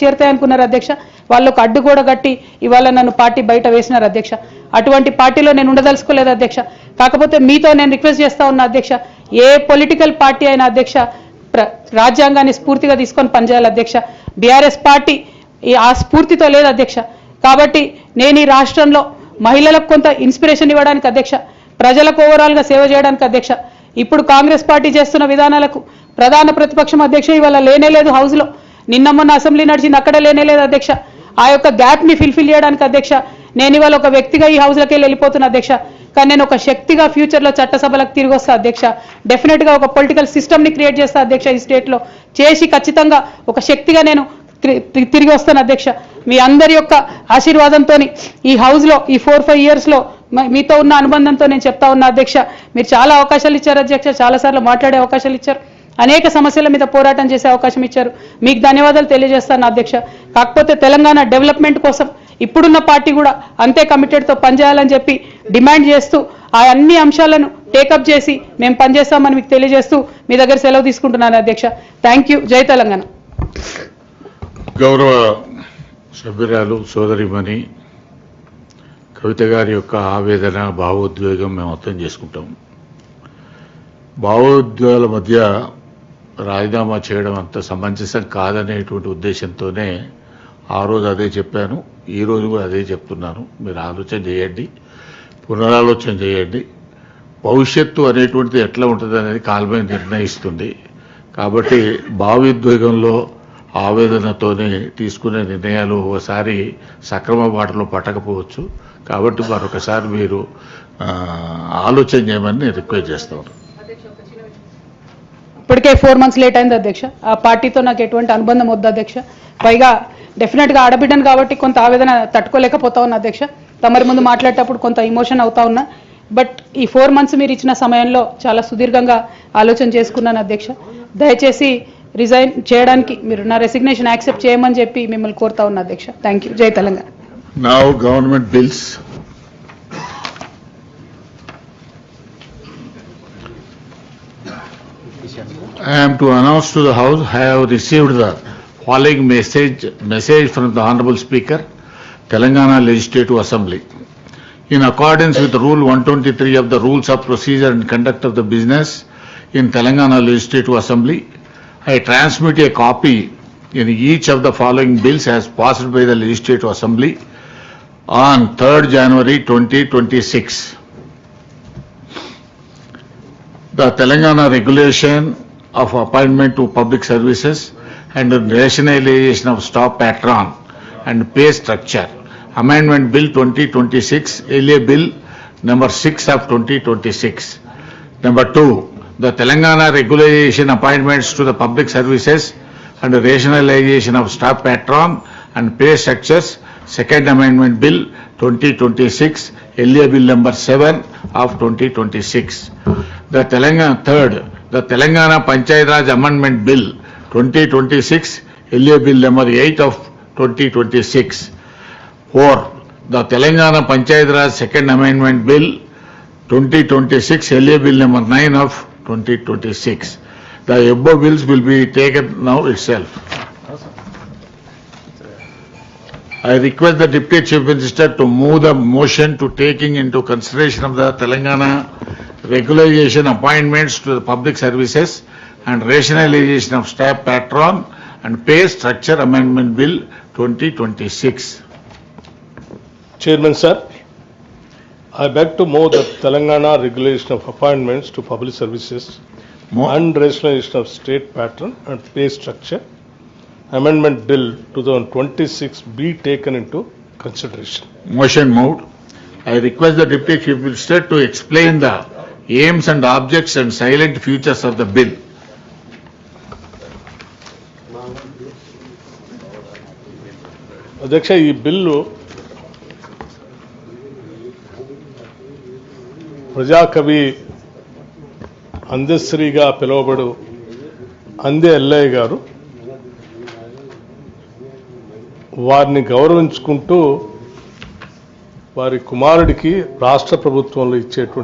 చేరుతాయి అనుకున్నారు అధ్యక్ష. వాళ్ళకు అడ్డు కూడా కట్టి ఇవాళ నన్ను పార్టీ బయట వేసినారు అధ్యక్ష. అటువంటి పార్టీలో నేను ఉండదలుచుకోలేదు అధ్యక్ష. కాకపోతే మీతో నేను రిక్వెస్ట్ చేస్తా ఉన్నా అధ్యక్ష. ఏ పొలిటికల్ పార్టీ అయినా అధ్యక్ష రాజ్యాంగాన్ని స్ఫూర్తిగా తీసుకొని పనిచేయాలి అధ్యక్ష. బీఆర్ఎస్ పార్టీ ఆ స్ఫూర్తితో లేదు అధ్యక్ష. కాబట్టి నేను ఈ రాష్ట్రంలో మహిళలకు కొంత ఇన్స్పిరేషన్ ఇవ్వడానికి అధ్యక్ష. ప్రజలకు ఓవరాల్గా సేవ చేయడానికి అధ్యక్ష. ఇప్పుడు కాంగ్రెస్ పార్టీ చేస్తున్న విధానాలకు ప్రధాన ప్రతిపక్షం అధ్యక్ష ఇవాళ లేనే లేదు హౌస్లో నిన్న మొన్న అసెంబ్లీ నడిచింది అక్కడ లేనే లేదు అధ్యక్ష. ఆ యొక్క గ్యాప్ని ఫిల్ఫిల్ చేయడానికి అధ్యక్ష నేను ఇవాళ ఒక వ్యక్తిగా ఈ హౌస్లోకి వెళ్ళిపోతున్నా అధ్యక్ష. కానీ నేను ఒక శక్తిగా ఫ్యూచర్లో చట్టసభలకు తిరిగి వస్తా అధ్యక్ష. డెఫినెట్గా ఒక పొలిటికల్ సిస్టమ్ని క్రియేట్ చేస్తా అధ్యక్ష ఈ స్టేట్లో. చేసి ఖచ్చితంగా ఒక శక్తిగా నేను తిరిగి వస్తాను అధ్యక్ష. మీ అందరి యొక్క ఆశీర్వాదంతో ఈ హౌస్లో ఈ ఫోర్ ఫైవ్ ఇయర్స్లో మీతో ఉన్న అనుబంధంతో నేను చెప్తా ఉన్నా అధ్యక్ష. మీరు చాలా అవకాశాలు ఇచ్చారు అధ్యక్ష చాలా సార్లు మాట్లాడే అవకాశాలు ఇచ్చారు. అనేక సమస్యల మీద పోరాటం చేసే అవకాశం ఇచ్చారు. మీకు ధన్యవాదాలు తెలియజేస్తాను అధ్యక్ష. కాకపోతే తెలంగాణ డెవలప్మెంట్ కోసం ఇప్పుడున్న పార్టీ కూడా అంతే కమిటెడ్తో పనిచేయాలని చెప్పి డిమాండ్ చేస్తూ ఆ అన్ని అంశాలను టేకప్ చేసి మేము పనిచేస్తామని మీకు తెలియజేస్తూ మీ దగ్గర సెలవు తీసుకుంటున్నాను అధ్యక్ష. థ్యాంక్ యూ జై తెలంగాణ. గౌరవ సభ్యురాలు సోదరిమణి కవిత గారి యొక్క ఆవేదన భావోద్వేగం మేము అర్థం చేసుకుంటాం. భావోద్వేగాల మధ్య రాజీనామా చేయడం అంత సమంజసం కాదనేటువంటి ఉద్దేశంతోనే ఆ రోజు అదే చెప్పాను. ఈ రోజు కూడా అదే చెప్తున్నాను. మీరు ఆలోచన చేయండి. పునరాలోచన చేయండి. భవిష్యత్తు అనేటువంటిది ఎట్లా ఉంటుంది అనేది కాలమే నిర్ణయిస్తుంది. కాబట్టి భావోద్వేగంలో ఆవేదనతోనే తీసుకునే నిర్ణయాలు ఒకసారి సక్రమ బాటలో పట్టకపోవచ్చు. కాబట్టి మరొకసారి మీరు ఆలోచన చేయమని నేను రిక్వెస్ట్ చేస్తాను. ఇప్పటికే ఫోర్ మంత్స్ లేట్ అయింది అధ్యక్ష. ఆ పార్టీతో నాకు ఎటువంటి అనుబంధం వద్దు అధ్యక్ష. పైగా డెఫినెట్గా ఆడబిడ్డను కాబట్టి కొంత ఆవేదన తట్టుకోలేకపోతా ఉన్నా అధ్యక్ష. తమరి ముందు మాట్లాడేటప్పుడు కొంత ఇమోషన్ అవుతా ఉన్నా. బట్ ఈ ఫోర్ మంత్స్ మీరు ఇచ్చిన సమయంలో చాలా సుదీర్ఘంగా ఆలోచన చేసుకున్నాను అధ్యక్ష. దయచేసి రిజైన్ చేయడానికి మీరు నా రెసిగ్నేషన్ యాక్సెప్ట్ చేయమని చెప్పి మిమ్మల్ని కోరుతా ఉన్నా అధ్యక్ష. థ్యాంక్ యూ జై Telangana. Now, government. I am to announce to the House, I have received the following message, message from the Honorable Speaker, Telangana Legislative Assembly. In accordance with Rule 123 of the Rules of Procedure and Conduct of the Business in Telangana Legislative Assembly, I transmit a copy in each of the following bills as passed by the Legislative Assembly on 3rd January 2026. The Telangana Regulation of Appointment to Public Services and Rationalization of Staff Patron and Pay Structure. Amendment Bill 2026, LA Bill number 6 of 2026. Number two, the Telangana Regulation Appointments to the Public Services and Rationalization of Staff Patron and Pay Structures, Second Amendment Bill 2026, LA Bill number 7 of 2026. The Telangana, third, the Telangana Panchayat Raj Amendment Bill 2026, LA Bill number 8 of 2026. Four, the Telangana Panchayat Raj Second Amendment Bill 2026, LA Bill number 9 of 2026. The above bills will be taken now itself. I request the Deputy Chief Minister to move the motion to taking into consideration of the Telangana regularization appointments to the public services and rationalization of staff patron and pay structure amendment bill 2026. Chairman, sir, I beg to move the Telangana regulation of appointments to public services Mo- and rationalization of state pattern and pay structure. Amendment Bill 2026 be taken into consideration. Motion moved. I request the Deputy Chief Minister to explain the aims and objects and silent futures of the bill. అధ్యక్ష ఈ bill ప్రజాకవి అందశ్రీగా పిలువబడు అందే ఎల్లయ్య గారు వారిని గౌరవించుకుంటూ వారి కుమారుడికి రాష్ట్ర ప్రభుత్వంలో ఇచ్చేటువంటి